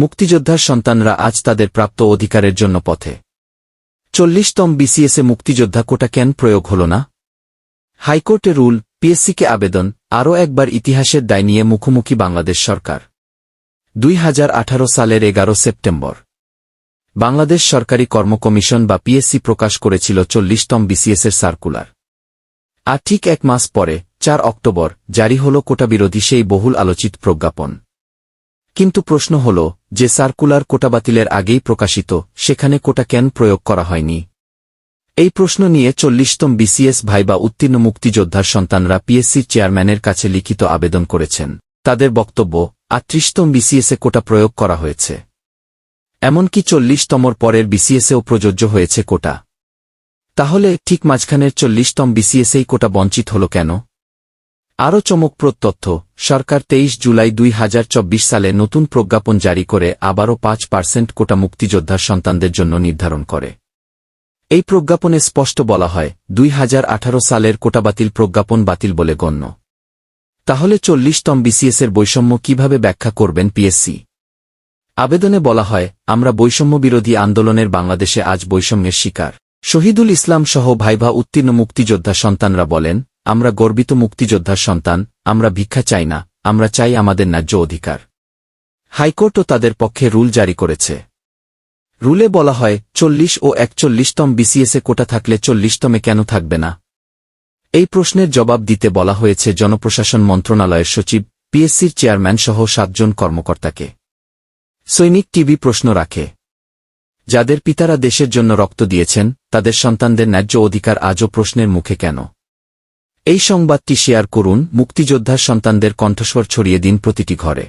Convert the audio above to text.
মুক্তিযোদ্ধার সন্তানরা আজ তাদের প্রাপ্ত অধিকারের জন্য পথে। চল্লিশতম বিসিএসে মুক্তিযোদ্ধা কোটা কেন প্রয়োগ হল না? হাইকোর্টে রুল পিএসসিকে আবেদন, আরও একবার ইতিহাসের দায় নিয়ে মুখোমুখি বাংলাদেশ সরকার। দুই হাজার আঠারো সালের এগারো সেপ্টেম্বর। বাংলাদেশ সরকারি কর্ম কমিশন বা পিএসসি প্রকাশ করেছিল চল্লিশতম বিসিএসের সার্কুলার। আর ঠিক এক মাস পরে, চার অক্টোবর, জারি হল কোটাবিরোধী সেই বহুল আলোচিত প্রজ্ঞাপন। কিন্তু প্রশ্ন হল যে সার্কুলার কোটা বাতিলের আগেই প্রকাশিত, সেখানে কোটা কেন প্রয়োগ করা হয়নি? এই প্রশ্ন নিয়ে চল্লিশতম বিসিএস ভাইবা উত্তীর্ণ মুক্তিযোদ্ধার সন্তানরা পিএসসির চেয়ারম্যানের কাছে লিখিত আবেদন করেছেন। তাদের বক্তব্য, আটত্রিশতম বিসিএসে কোটা প্রয়োগ করা হয়েছে। এমনকি চল্লিশতমর পরের বিসিএসেও প্রযোজ্য হয়েছে কোটা। তাহলে ঠিক মাঝখানের চল্লিশতম বিসিএসেই কোটা বঞ্চিত হল কেন? আরও চমকপ্রদ তথ্য, সরকার তেইশ জুলাই দুই হাজার চব্বিশ সালে নতুন প্রজ্ঞাপন জারি করে আবারও পাঁচ পার্সেন্ট কোটা মুক্তিযোদ্ধার সন্তানদের জন্য নির্ধারণ করে। এই প্রজ্ঞাপনে স্পষ্ট বলা হয়, দুই হাজার আঠারো সালের কোটা বাতিল প্রজ্ঞাপন বাতিল বলে গণ্য। তাহলে চল্লিশতম বিসিএসের বৈষম্য কীভাবে ব্যাখ্যা করবেন পিএসসি? আবেদনে বলা হয়, আমরা বৈষম্য বিরোধী আন্দোলনের বাংলাদেশে আজ বৈষম্যের শিকার। শহীদুল ইসলাম সহ ভাইভা উত্তীর্ণ মুক্তিযোদ্ধা সন্তানরা বলেন আমরা গর্বিত মুক্তিযোদ্ধার সন্তান, আমরা ভিক্ষা চাই না, আমরা চাই আমাদের ন্যায্য অধিকার। হাইকোর্টও তাদের পক্ষে রুল জারি করেছে। রুলে বলা হয়, চল্লিশ ও একচল্লিশতম বিসিএসে কোটা থাকলে চল্লিশতমে কেন থাকবে না? এই প্রশ্নের জবাব দিতে বলা হয়েছে জনপ্রশাসন মন্ত্রণালয়ের সচিব, পিএসসির চেয়ারম্যান সহ সাতজন কর্মকর্তাকে। সৈনিক টিভি প্রশ্ন রাখে। যাদের পিতারা দেশের জন্য রক্ত দিয়েছেন, তাদের সন্তানদের ন্যায্য অধিকার আজও প্রশ্নের মুখে কেন? এই সংবাদটি শেয়ার করুন মুক্তিযোদ্ধার সন্তানদের কণ্ঠস্বর ছড়িয়ে দিন প্রতিটি ঘরে।